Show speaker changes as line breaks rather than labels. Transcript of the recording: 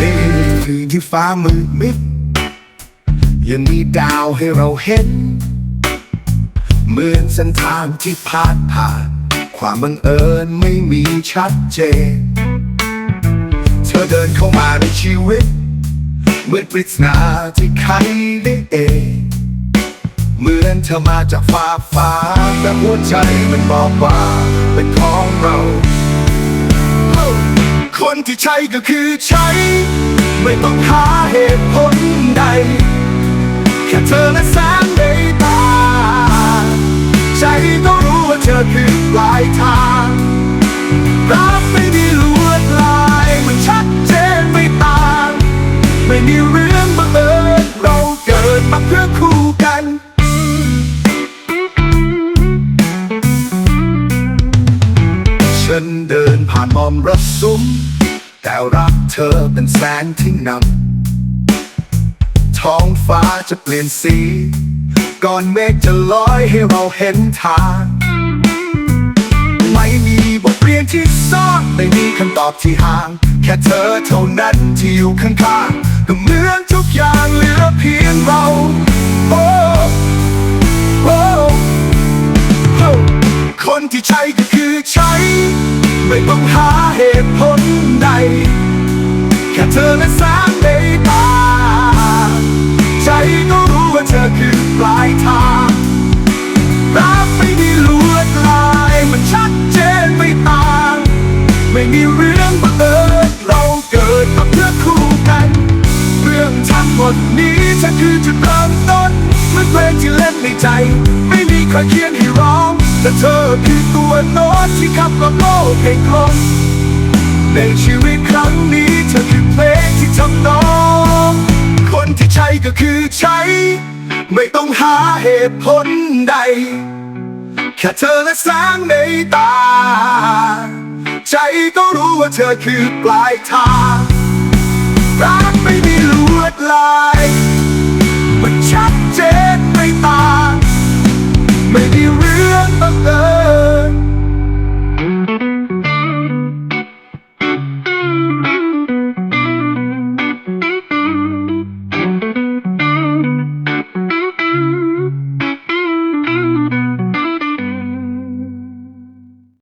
นี่คือที่ฟ้ามืดมิดยังมีดาวให้เราเห็น เหมือนเส้นทางที่พาดผ่าน ความบังเอิญไม่มีชัดเจน เธอเดินเข้ามาในชีวิตเหมือนปริศนาที่ใครได้เอง ธอมาจากฟ้าฟ้า แต่หัวใจมันบอกว่าเป็นของเรา คนที่ใช่ก็คือใช่ไม่ต้องหาเหตุผลใด แค่เธอและแสง เดินผ่านมอมรสุม แต่รักเธอเป็นแสงที่นำท้องฟ้าจะเปลี่ยนสี ก่อนเมฆจะลอยให้เราเห็นทาง ไม่มีบทเรียนที่ซ่อนไม่มีคำตอบที่ห่าง แค่เธอเท่านั้นที่อยู่ข้างๆก็เหมือนทุกอย่างเหลือเพียงเราโอ้โอ้คนที่ใช่ก็คือใช่ ไม่ต้องหาเหตุผลใด แค่เธอและแสงในตา ใจก็รู้ว่าเธอคือปลายทางรักไม่มีลวดลายมันชัดเจนไม่ต่าง ไม่มีเรื่องบังเอิญเราเกิดมาเพื่อคู่กัน เรื่องทั้งหมดนี้จะคือจุดเริ่มต้นเมื่อเพลงที่เล่นในใจ ไม่มีใครเขียนให้ร้อง แต่เธอคือตัวโน้ตที่ขับกล่อมโลกให้กลมในชีวิตครั้งนี้เธอคือเพลงที่ทำนอง คนที่ใช่ก็คือใช่ไม่ต้องหาเหตุผลใด แค่เธอและแสงในตา ใจก็รู้ว่าเธอคือปลายทางรักไม่มีลวดลาย